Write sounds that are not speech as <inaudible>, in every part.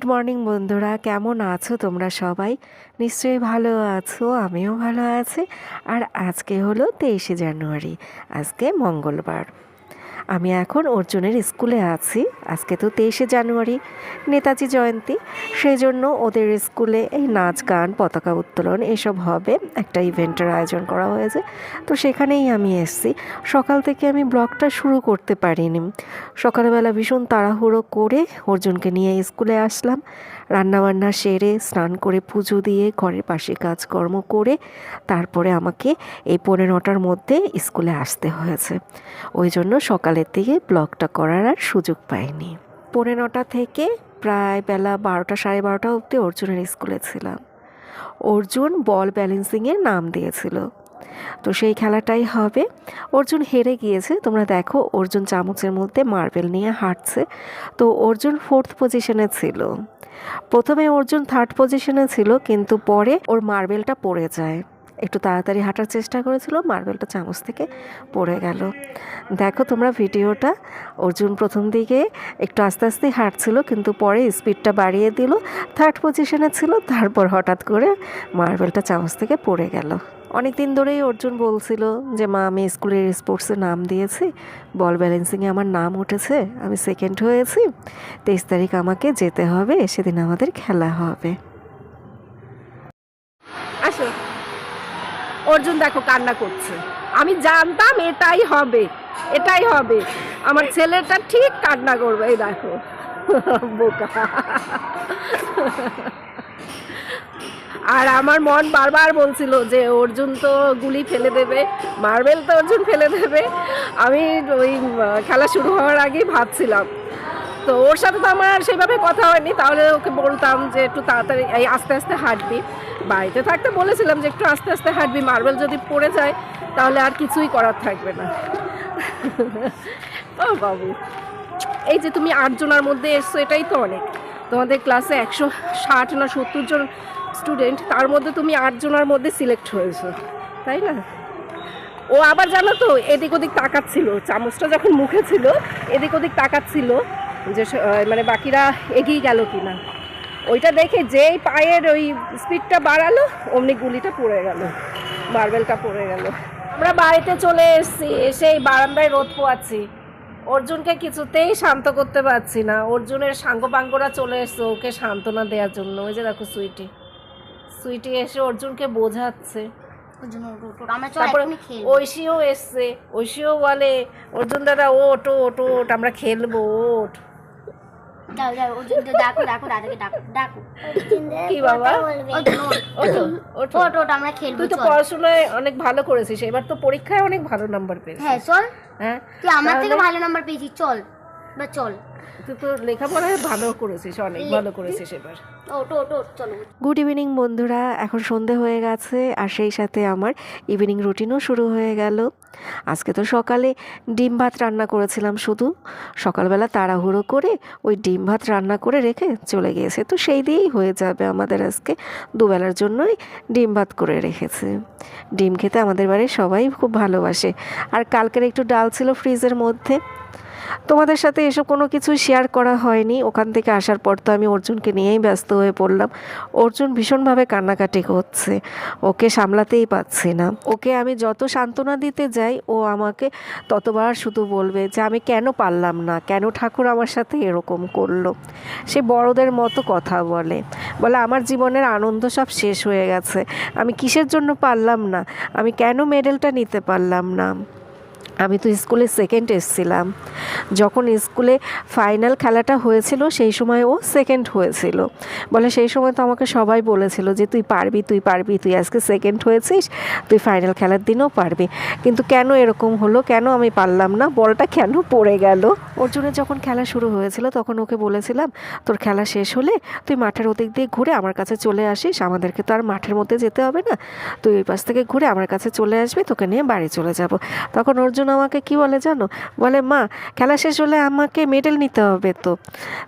Good morning বন্ধুরা, কেমন আছো তোমরা সবাই? নিশ্চয়ই ভালো আছো, আমিও ভালো আছি। আর আজকে হলো তেইশে জানুয়ারি, আজকে মঙ্গলবার। আমি এখন অর্জুনের স্কুলে আছি। আজকে তো তেইশে জানুয়ারি, নেতাজি জয়ন্তী। সেই জন্য ওদের স্কুলে এই নাচ, গান, পতাকা উত্তোলন এসব হবে। একটা ইভেন্টের আয়োজন করা হয়েছে। তো সেখানেই আমি এসেছি। সকাল থেকে আমি ব্লগটা শুরু করতে পারিনি। সকালবেলা ভীষণ তাড়াহুড়ো করে অর্জুনকে নিয়ে স্কুলে আসলাম। রান্নাবান্না সেরে, স্নান করে পুজো দিয়ে ঘরের পাশে কাজকর্ম করে তারপরে আমাকে এই পনেরো নটার মধ্যে স্কুলে আসতে হয়েছে। ওই জন্য সকালের থেকে ব্লগটা করার আর সুযোগ পাইনি। পৌনে নটা থেকে প্রায় বেলা বারোটা, সাড়ে বারোটা অবধি অর্জুনের স্কুলে ছিলাম। অর্জুন বল ব্যালেন্সিংয়ের নাম দিয়েছিল। তো সেই খেলাটাই হবে। অর্জুন হেরে গিয়েছে। তোমরা দেখো, অর্জুন চামচের মধ্যে মার্বেল নিয়ে হাঁটছে। তো অর্জুন ফোর্থ পজিশনে ছিল। প্রথমে অর্জুন থার্ড পজিশনে ছিল, কিন্তু পরে ওর মার্বেলটা পড়ে যায়। একটু তাড়াতাড়ি হাঁটার চেষ্টা করেছিল, মার্বেলটা চামচ থেকে পড়ে গেল। দেখো তোমরা ভিডিওটা। অর্জুন প্রথম দিকে একটু আস্তে আস্তে হাঁটছিল, কিন্তু পরে স্পিডটা বাড়িয়ে দিল। থার্ড পজিশনে ছিল, তারপর হঠাৎ করে মার্বেলটা চামচ থেকে পড়ে গেল। অনেক দিন ধরেই অর্জুন বলছিল যে, মা, আমি স্কুলের স্পোর্টসে নাম দিয়েছি। বল ব্যালেন্সিংয়ে আমার নাম উঠেছে। আমি সেকেন্ড হয়েছি। তেইশ তারিখ আমাকে যেতে হবে। সেদিন আমাদের খেলা হবে। আসো। অর্জুন দেখো কান্না করছে। আমি জানতাম এটাই হবে এটাই হবে। আমার ছেলেটা ঠিক কান্না করবে, এই দেখো। বোকা। আর আমার মন বারবার বলছিল যে অর্জুন তো গুলি ফেলে দেবে, মার্বেল তো অর্জুন ফেলে দেবে। আমি ওই খেলা শুরু হওয়ার আগেই ভাবছিলাম। তো ওর সাথে তো আমার আর সেইভাবে কথা হয়নি, তাহলে ওকে বলতাম যে একটু তাড়াতাড়ি, এই আস্তে আস্তে হাঁটবি। বাড়িতে থাকতে বলেছিলাম যে একটু আস্তে আস্তে হাঁটবি, মার্বেল যদি পড়ে যায়, তাহলে আর কিছুই করার থাকবে না। ও বাবু, এই যে তুমি আটজনের মধ্যে এসছো, এটাই তো অনেক। তোমাদের ক্লাসে একশো ষাট না সত্তর জন স্টুডেন্ট তার মধ্যে তুমি আটজনের মধ্যে সিলেক্ট হয়েছো, তাই না? ও আবার জানো তো, এদিক ওদিক তাকাচ্ছিল। চামচটা যখন মুখে ছিল, এদিক ওদিক তাকাচ্ছিল যে মানে বাকিরা এগিয়ে গেল কিনা। ওইটা দেখে যেই পায়ের ওই স্পিডটা বাড়ালো, অমনি গুলিটা পড়ে গেল মার্বেলটা পড়ে গেল। আমরা বাড়িতে চলে এসেছি এসে এই বারান্দায় রোদ পোয়াচ্ছি। অর্জুনকে কিছুতেই শান্ত করতে পারছি না। অর্জুনের সাঙ্গপাঙ্গরা চলে এসছে ওকে সান্ত্বনা দেওয়ার জন্য। ওই যে দেখো সুইটি সুইটি এসে অর্জুনকে বোঝাচ্ছে। তারপরে ঐশীও এসছে। ঐশীও বলে অর্জুন দাদা ওট ওট ওট আমরা খেলব ওট যাও যাও ওর জন্য ডাকো ডাকো দাদাকে ডাকো ডাকো। কি বাবা? ওর জন্য ওটো ওটো ওট ওট আমরা তুই তো চল। অনেক ভালো করেছিস এবার তো পরীক্ষায় অনেক ভালো নাম্বার পেয়েছিস। হ্যাঁ চল। হ্যাঁ তুই আমার থেকে ভালো নাম্বার পেয়েছিস চল। বা চল। তুই তো লেখাপড়ায় ভালো করেছিস অনেক ভালো করেছিস এবার। গুড ইভিনিং বন্ধুরা। এখন সন্ধে হয়ে গেছে আর সেই সাথে আমার ইভিনিং রুটিনও শুরু হয়ে গেল। আজকে তো সকালে ডিম ভাত রান্না করেছিলাম শুধু। সকালবেলা তাড়াহুড়ো করে ওই ডিম ভাত রান্না করে রেখে চলে গিয়েছে। তো সেই দিয়েই হয়ে যাবে আমাদের আজকে। দুবেলার জন্যই ডিম ভাত করে রেখেছে। ডিম খেতে আমাদের বাড়ির সবাই খুব ভালোবাসে। আর কালকের একটু ডাল ছিল ফ্রিজের মধ্যে। তোমাদের সাথে এসব কোনো কিছু শেয়ার করা হয়নি। ওখান থেকে আসার পর তো আমি অর্জুনকে নিয়েই ব্যস্ত হয়ে পড়লাম। অর্জুন ভীষণভাবে কান্নাকাটি করছে। ওকে সামলাতেই পাচ্ছি না। ওকে আমি যত সান্ত্বনা দিতে যাই, ও আমাকে ততবার শুধু বলবে যে, আমি কেন পারলাম না? কেন ঠাকুর আমার সাথে এরকম করল? সে বড়দের মতো কথা বলে। বলে, আমার জীবনের আনন্দ সব শেষ হয়ে গেছে। আমি কিসের জন্য পারলাম না? আমি কেন মেডেলটা নিতে পারলাম না? আমি তো স্কুলে সেকেন্ড এসেছিলাম। যখন স্কুলে ফাইনাল খেলাটা হয়েছিল, সেই সময় ও সেকেন্ড হয়েছিল। বলে সেই সময় তো আমাকে সবাই বলেছিল যে, তুই পারবি তুই পারবি, তুই আজকে সেকেন্ড হয়েছিস, তুই ফাইনাল খেলার দিনও পারবি। কিন্তু কেন এরকম হলো, কেন আমি পারলাম না, বলটা কেন পড়ে গেল? অর্জুনের যখন খেলা শুরু হয়েছিল, তখন ওকে বলেছিলাম, তোর খেলা শেষ হলে তুই মাঠের ওদিক দিয়ে ঘুরে আমার কাছে চলে আসিস, আমাদেরকে তো আর মাঠের মধ্যে যেতে হবে না। তুই ওই পাশ থেকে ঘুরে আমার কাছে চলে আসবি, তোকে নিয়ে বাড়ি চলে যাব। তখন অর্জুন আমাকে কি বলে জানো? বলে, মা, খেলা শেষ হলে আমাকে মেডেল নিতে হবে তো।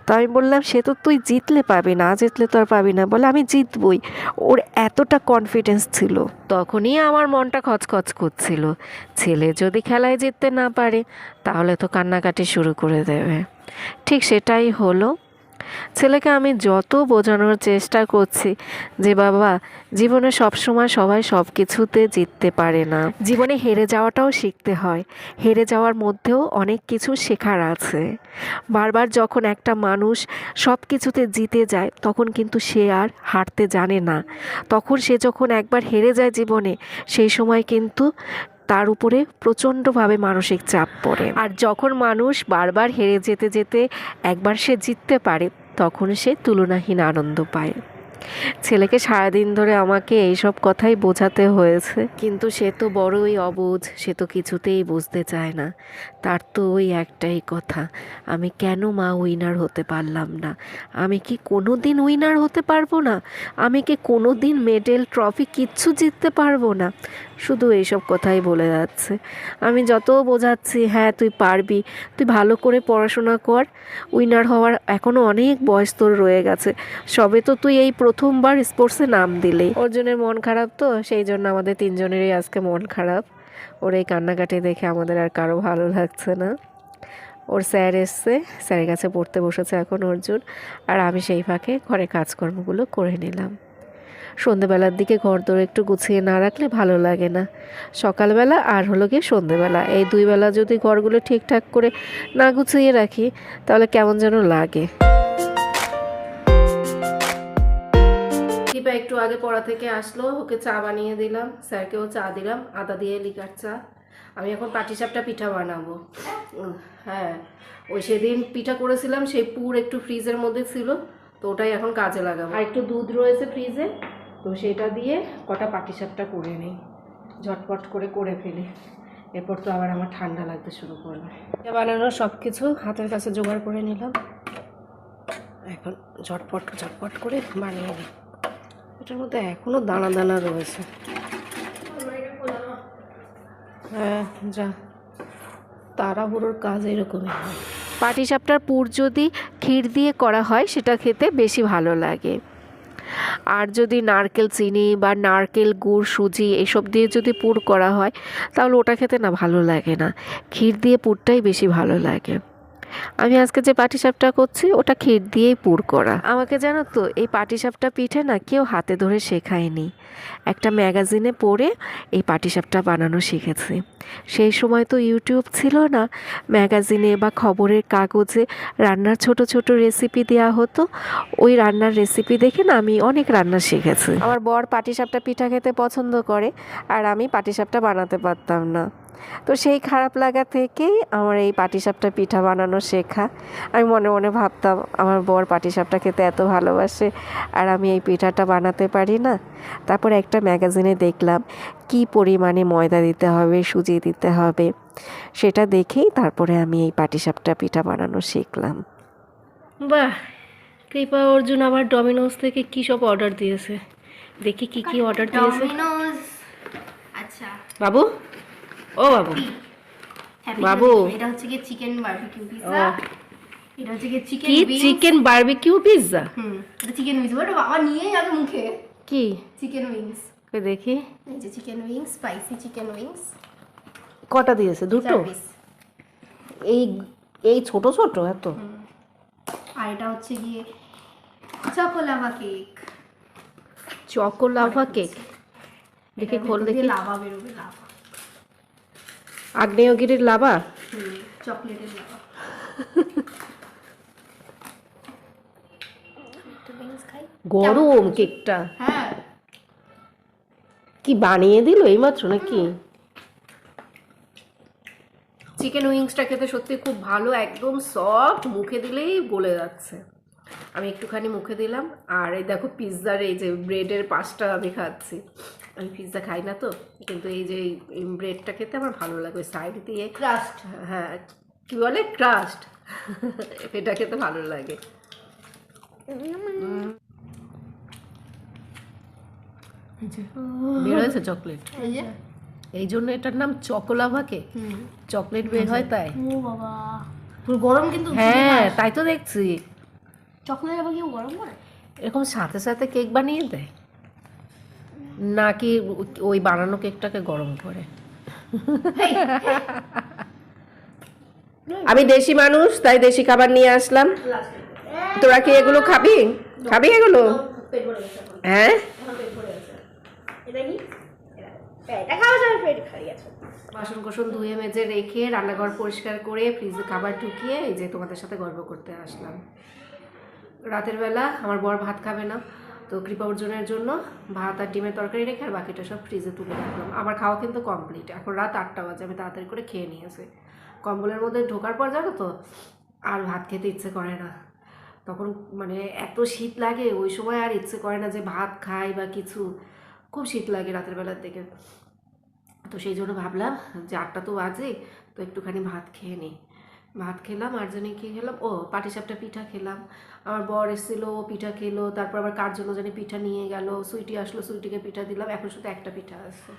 তো আমি বললাম, সে তো তুই জিতলে পাবি না জিতলে তো আর পাবি না। বলে, আমি জিতবই। ওর এতটা কনফিডেন্স ছিল। তখনই আমার মনটা খচখচ করছিল। ছেলে যদি খেলায় জিততে না পারে, তাহলে তো কান্নাকাটি শুরু করে দেবে। ঠিক সেটাই হলো। ছেলেকে আমি যত বোঝানোর চেষ্টা করছি যে বাবা, জীবনে সবসময় সবাই সব কিছুতে জিততে পারে না। জীবনে হেরে যাওয়াটাও শিখতে হয়। হেরে যাওয়ার মধ্যেও অনেক কিছু শেখার আছে। বারবার যখন একটা মানুষ সব কিছুতে জিতে যায়, তখন কিন্তু সে আর হারতে জানে না। তখন সে যখন একবার হেরে যায় জীবনে, সেই সময় কিন্তু তার উপরে প্রচণ্ডভাবে মানসিক চাপ পড়ে। আর যখন মানুষ বারবার হেরে যেতে যেতে একবার সে জিততে পারে তখন সে তুলনাহীন আনন্দ পায়। ছেলেকে সারাদিন ধরে আমাকে এইসব কথাই বোঝাতে হয়েছে। কিন্তু সে তো বড়ই অবুঝ, সে তো কিছুতেই বুঝতে চায় না। তার তো ওই একটাই কথা, আমি কেন মা উইনার হতে পারলাম না? আমি কি কোনো দিন উইনার হতে পারব না? আমি কি কোনো দিন মেডেল, ট্রফি কিচ্ছু জিততে পারব না? শুধু এইসব কথাই বলে যাচ্ছে। আমি যত বোঝাচ্ছি হ্যাঁ তুই পারবি। তুই ভালো করে পড়াশোনা কর। উইনার হওয়ার এখনও অনেক বয়স তোর রয়ে গেছে। সবে তো তুই এই প্রথমবার স্পোর্টসে নাম দিলি। অর্জুনের মন খারাপ তো, সেই জন্য আমাদের তিনজনেরই আজকে মন খারাপ। ওর এই কান্নাকাটি দেখে আমাদের আর কারও ভালো লাগছে না। ওর স্যার এসছে, স্যারের কাছে পড়তে বসেছে এখন অর্জুন। আর আমি সেই ফাঁকে ঘরে কাজকর্মগুলো করে নিলাম। সন্ধেবেলার দিকে ঘর দৌড় একটু গুছিয়ে না রাখলে ভালো লাগে না। সকালবেলা আর হলো গিয়ে সন্ধেবেলা। এই দুই বেলা যদি ঘরগুলো ঠিকঠাক করে না গুছিয়ে রাখি, তাহলে কেমন যেন লাগে। দীপা একটু আগে পড়া থেকে আসলো, ওকে চা বানিয়ে দিলাম। স্যারকেও চা দিলাম, আদা দিয়ে লিকার চা। আমি এখন পাটিসাপটা পিঠা বানাবো। হ্যাঁ ওই সেদিন পিঠা করেছিলাম, সেই পুর একটু ফ্রিজের মধ্যে ছিল, তো ওটাই এখন কাজে লাগাবো। আর একটু দুধ রয়েছে ফ্রিজে? তো সেটা দিয়ে কটা পাটিসাপটা করে নিই। ঝটপট করে করে ফেলি। এরপর তো আবার আমার ঠান্ডা লাগতে শুরু করবে পিঠা বানানোর সব কিছু হাতের কাছে জোগাড় করে নিলাম। এখন ঝটপট ঝটপট করে বানিয়ে নিই। এটার মধ্যে এখনও দানা দানা রয়েছে। হ্যাঁ যা। তাড়াহুড়োর কাজ এরকমই হয়। পাটিসাপটার পুর যদি ক্ষীর দিয়ে করা হয়, সেটা খেতে বেশি ভালো লাগে। আর যদি নারকেল চিনি বা নারকেল গুড়, সুজি এসব দিয়ে যদি পুর করা হয়, তাহলে ওটা খেতে না ভালো লাগে না। ক্ষীর দিয়ে পুরটাই বেশি ভালো লাগে। আমি আজকে যে পাটিসাপটা করছি ওটা ক্ষীর দিয়েই পুর করা। আমাকে জানো তো এই পাটিসাপটা পিঠে না কেউ হাতে ধরে শেখায়নি। একটা ম্যাগাজিনে পড়ে এই পাটিসাপটা বানানো শিখেছি। সেই সময় তো ইউটিউব ছিল না। ম্যাগাজিনে বা খবরের কাগজে রান্নার ছোট ছোট রেসিপি দেওয়া হতো। ওই রান্নার রেসিপি দেখে না আমি অনেক রান্না শিখেছি। আমার বর পাটিসাপটা পিঠা খেতে পছন্দ করে আর আমি পাটিসাপটা বানাতে পারতাম না। তো সেই খারাপ লাগা থেকেই আমার এই পাটিসাপটা পিঠা বানানো শেখা। আমি মনে মনে ভাবতাম আমার বর পাটিসাপটা খেতে এত ভালোবাসে আর আমি এই পিঠাটা বানাতে পারি না। তারপর একটা ম্যাগাজিনে দেখলাম কি পরিমাণে ময়দা দিতে হবে সুজি দিতে হবে। সেটা দেখেই তারপরে আমি এই পাটিসাপটা পিঠা বানানো শিখলাম। বাহ! কৃপা অর্জুন আবার ডমিনোস থেকে কী সব অর্ডার দিয়েছে? দেখি কি কি অর্ডার দিয়েছে। আচ্ছা। বাবু? ও বাবু। বাবু। এটা হচ্ছে গিয়ে চিকেন বারবিকিউ পিৎজা এটা হচ্ছে গিয়ে চিকেন কি চিকেন বারবিকিউ পিৎজা হুম এটা চিকেন উইংস ওটা বাবা নিয়েই আগে মুখে। কি? চিকেন উইংস ওই দেখি। এই যে chicken wings spicy chicken wings কটা দিয়েছে? দুটো? এই এই ছোট ছোট এত? আর এটা হচ্ছে গিয়ে চকোলাভা কেক চকোলাভা কেক দেখি খোল দেখি। লাভা বেরোবে লাভা আগ্নেয়গিরির লাভা চকলেটের লাভা গরম কেকটা। হ্যাঁ। কি বানিয়ে দিল এইমাত্র নাকি? চিকেন উইংসটা খেতে সত্যি খুব ভালো একদম সফট মুখে দিলেই গলে যাচ্ছে। আমি একটুখানি মুখে দিলাম আর এই দেখো পিৎজার এই যে ব্রেডের পাশটা আমি খাচ্ছি। আমি পিৎজা খাই না তো কিন্তু এই যে এই ব্রেডটা খেতে আমার ভালো লাগে ওই সাইড দিয়ে ক্রাস্ট হ্যাঁ কী বলে? ক্রাস্ট <laughs> এটা খেতে ভালো লাগে। বের হয়েছে চকলেট এই জন্য এটার নাম চকোলাভা কেক চকলেট বের হয় তাই। ও বাবা। পুরো গরম কিন্তু হ্যাঁ তাই তো দেখছি। চকলেট আবার কেউ গরম করে? এরকম সাথে সাথে কেক বানিয়ে দেয়। নাকি ওই বানানো কেকটাকে গরম করে? আমি দেশি মানুষ তাই দেশি খাবার নিয়ে আসলাম। তোরা কি এগুলো খাবি? খাবি এগুলো। হ্যাঁ? বাসন কোসন ধুয়ে মেজে রেখে রান্নাঘর পরিষ্কার করে ফ্রিজে খাবার ঢুকিয়ে এই যে তোমাদের সাথে গল্প করতে আসলাম। রাতের বেলা আমার বর ভাত খাবে না। তো কৃপা অর্জনের জন্য ভাত আর ডিমের তরকারি রেখে আর বাকিটা সব ফ্রিজে তুলে রাখলাম। আমার খাওয়া কিন্তু কমপ্লিট এখন রাত আটটা বাজে, আমি তাড়াতাড়ি করে খেয়ে নিয়েছি। কম্বলের মধ্যে ঢোকার পর জানো তো, আর ভাত খেতে ইচ্ছে করে না। তখন মানে এত শীত লাগে, ওই সময় আর ইচ্ছে করে না যে ভাত খাই বা কিছু। খুব শীত লাগে রাতের বেলার দিকে। তো সেই জন্য ভাবলাম যে আটটা তো বাজে তো একটুখানি ভাত খেয়ে নিই। ভাত খেলাম আর জানি কি খেলাম ও পাটিসাপটা পিঠা খেলাম। আমার বর এসেছিল, ও পিঠা খেলো। তারপর আবার কার জন্য জানি পিঠা নিয়ে গেল। সুইটি আসলো, সুইটিকে পিঠা দিলাম। এখন শুধু একটা পিঠা আছে।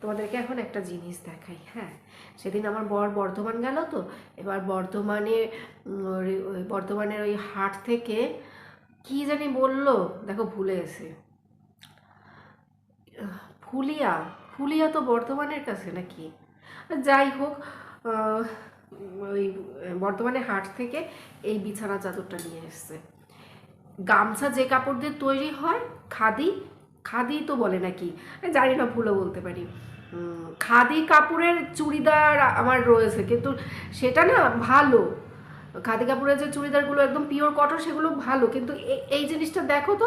তোমাদেরকে এখন একটা জিনিস দেখাই হ্যাঁ? সেদিন আমার বর বর্ধমান গেল তো? এবার বর্ধমানে বর্ধমানের ওই হাট থেকে কি জানি বলল? দেখো, ভুলে এসে ফুলিয়া ফুলিয়া তো বর্ধমানের কাছে নাকি? যাই হোক ওই বর্ধমানের হাট থেকে এই বিছানা চাদরটা নিয়ে এসছে। গামছা যে কাপড় দিয়ে তৈরি হয়, খাদি খাদি তো বলে নাকি? জানি না, ভুলও বলতে পারি। খাদি কাপড়ের চুড়িদার আমার রয়েছে, কিন্তু সেটা না ভালো। খাদি কাপড়ের যে চুড়িদারগুলো একদম পিওর কটন সেগুলো ভালো, কিন্তু এই জিনিসটা দেখো তো,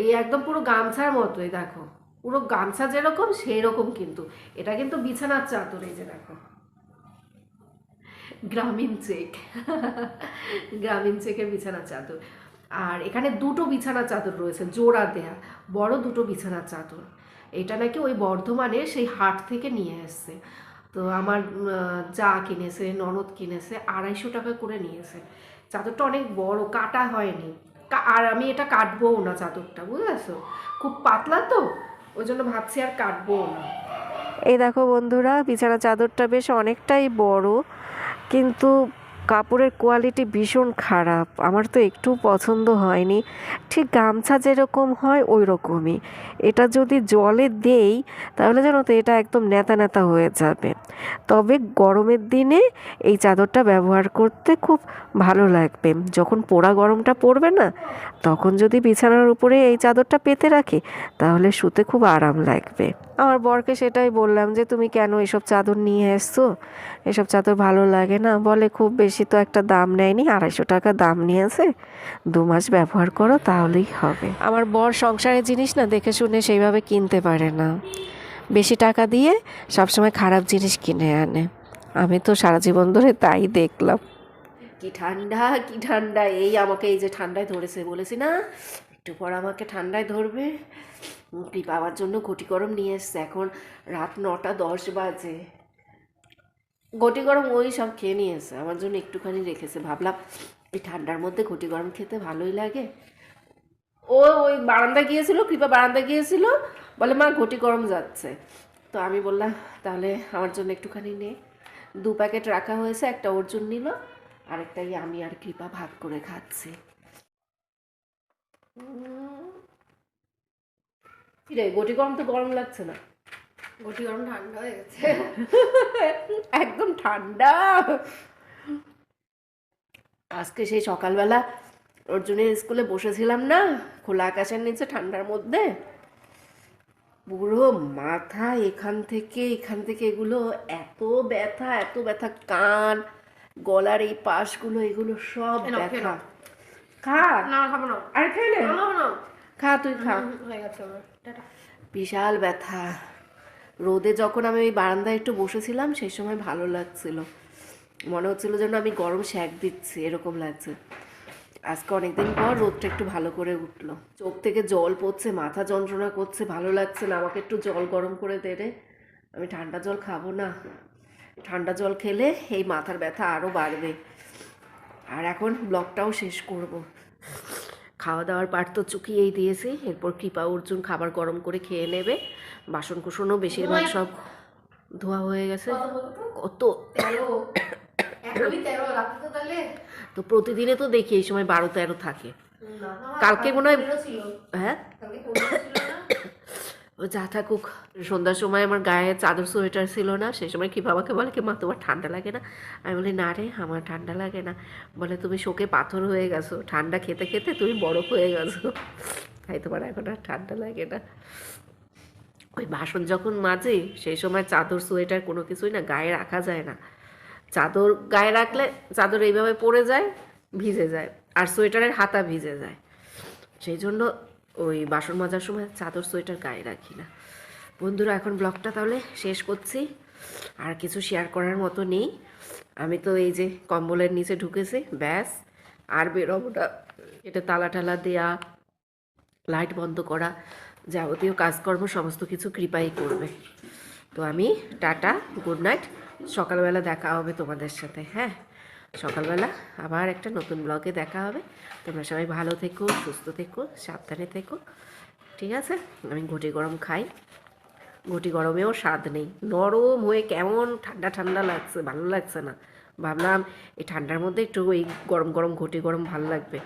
এই একদম পুরো গামছার মতোই, দেখো। পুরো গামছা যেরকম সেই রকম কিন্তু। এটা কিন্তু বিছানার চাদর, এই যে দেখো। গ্রামীণ চেক। গ্রামীণ চেকের বিছানা চাদর। আর এখানে দুটো বিছানা চাদর রয়েছে, জোড়া দেয়া। বড় দুটো বিছানা চাদর। এটা নাকি ওই বর্ধমানে সেই হাট থেকে নিয়ে এসছে। তো আমার যা কিনেছে, ননদ কিনেছে, আড়াইশো টাকা করে নিয়েছে। চাদরটা অনেক বড়, কাটা হয়নি। আর আমি এটা কাটবোও না চাদরটা, বুঝেছ? খুব পাতলা তো, ওই জন্য ভাবছি আর কাটবোও না। এই দেখো বন্ধুরা, বিছানা চাদরটা বেশ অনেকটাই বড়। কিন্তু কাপড়ের কোয়ালিটি ভীষণ খারাপ। আমার তো একটু পছন্দ হয়নি। ঠিক গামছা যেরকম হয় ওই রকমই এটা যদি জলে দেই, তাহলে জানো তো এটা একদম নেতা নেতা হয়ে যাবে। তবে গরমের দিনে এই চাদরটা ব্যবহার করতে খুব ভালো লাগবে। যখন পোড়া গরমটা পড়বে না, তখন যদি বিছানার উপরে এই চাদরটা পেতে রাখি, তাহলে শুতে খুব আরাম লাগবে। আমার বরকে সেটাই বললাম যে, তুমি কেন এসব চাদর নিয়ে এসছো? এসব চাদর ভালো লাগে না? বলে, খুব বেশি তো একটা দাম নেয়নি আড়াইশো টাকা দাম নিয়েছে। দু মাস ব্যবহার করো তাহলেই হবে। আমার বর সংসারের জিনিস না দেখে শুনে সেইভাবে কিনতে পারে না। বেশি টাকা দিয়ে সবসময় খারাপ জিনিস কিনে আনে। আমি তো সারা জীবন ধরে তাই দেখলাম। কি ঠান্ডা কি ঠান্ডা এই আমাকে এই যে ঠান্ডায় ধরেছে বলেছি না একটু পর আমাকে ঠান্ডায় ধরবে। কৃপা আমার জন্য ঘটি গরম নিয়ে এসছে এখন রাত নটা দশ বাজে। ঘটি গরম ওই সব খেয়ে নিয়েছে। আমার জন্য একটুখানি রেখেছে। ভাবলাম এই ঠান্ডার মধ্যে ঘটি গরম খেতে ভালোই লাগে। ও ওই বারান্দা গিয়েছিল, কৃপা বারান্দা গিয়েছিল, বলে, মা, ঘটি গরম যাচ্ছে। তো আমি বললাম, তাহলে আমার জন্য একটুখানি নে। দু প্যাকেট রাখা হয়েছে, একটা অর্জুন নিল, আরেকটাই আমি আর কৃপা ভাগ করে খাচ্ছি। উম। কি গটি গরম তো গরম লাগছে না। গরম ঠান্ডা হয়ে গেছে। <laughs> একদম ঠান্ডা। আজকে সেই সকালবেলা অর্জুনের স্কুলে বসেছিলাম না খোলা আকাশের নিচে ঠান্ডার মধ্যে। পুরো মাথা এখান থেকে এখান থেকে এগুলো এত ব্যথা এত ব্যথা কান গলার এই পাশগুলো এগুলো সব ব্যথা। খা। না খাব না। আর খাই না। খা তুই খা। হয়ে গেছে বিশাল ব্যথা। রোদে যখন আমি ওই বারান্দায় একটু বসেছিলাম, সেই সময় ভালো লাগছিল। মনে হচ্ছিল যেন আমি গরম শ্যাক দিচ্ছি, এরকম লাগছে। আজকে অনেকদিন পর রোদটা একটু ভালো করে উঠল। চোখ থেকে জল পড়ছে, মাথা যন্ত্রণা করছে, ভালো লাগছে না, আমাকে একটু জল গরম করে দে রে। আমি ঠান্ডা জল খাব না। ঠান্ডা জল খেলে এই মাথার ব্যথা আরও বাড়বে। আর এখন ব্লগটাও শেষ করব। খাওয়া দাওয়ার পাট তো চুকিয়েই দিয়েছি। এরপর কৃপা অর্জুন খাবার গরম করে খেয়ে নেবে। বাসন কুসনও বেশিরভাগ সব ধোয়া হয়ে গেছে। কত তো? প্রতিদিনে তো দেখি এই সময় বারো তেরো থাকে। কালকে মনে হয় হ্যাঁ কালকে পনেরো ছিল না ও যা থাকুক, সন্ধ্যার সময় আমার গায়ে চাদর, সোয়েটার ছিল না, সেই সময় কি বাবাকে বলে, কি মা, তোমার ঠান্ডা লাগে না? আমি বলি, না রে, আমার ঠান্ডা লাগে না। বলে, তুমি শোকে পাথর হয়ে গেছো, ঠান্ডা খেতে খেতে তুমি বরফ হয়ে গেছো। তাই তোমার এখন আর ঠান্ডা লাগে না। ওই বাসন যখন মাজে, সেই সময় চাদর, সোয়েটার কোনো কিছুই না, গায়ে রাখা যায় না। চাদর গায়ে রাখলে চাদর এইভাবে পড়ে যায়, ভিজে যায়, আর সোয়েটারের হাতা ভিজে যায়। সেই জন্য ওই বাসন মাজার সময় চাদর, সোয়েটার গায়ে রাখি না। বন্ধুরা, এখন ব্লগটা তাহলে শেষ করছি। আর কিছু শেয়ার করার মতো নেই। আমি তো এই যে কম্বলের নিচে ঢুকেছি, ব্যাস, আর বেরোবো না। এটা তালা টালা দেয়া লাইট বন্ধ করা যাবতীয় কাজকর্ম, সমস্ত কিছু কৃপাই করবে। তো আমি টাটা গুড নাইট সকালবেলা দেখা হবে তোমাদের সাথে হ্যাঁ? সকালবেলা আবার একটা নতুন ব্লগে দেখা হবে। তোমরা সবাই ভালো থেকো, সুস্থ থেকো, সাবধানে থেকো। ঠিক আছে? আমি ঘটি গরম খাই। ঘটি গরমেও স্বাদ নেই। নরম হয়ে কেমন ঠান্ডা ঠান্ডা লাগছে, ভালো লাগছে না। ভাবলাম এই ঠান্ডার মধ্যে একটু এই গরম গরম ঘটি গরম ভালো লাগবে।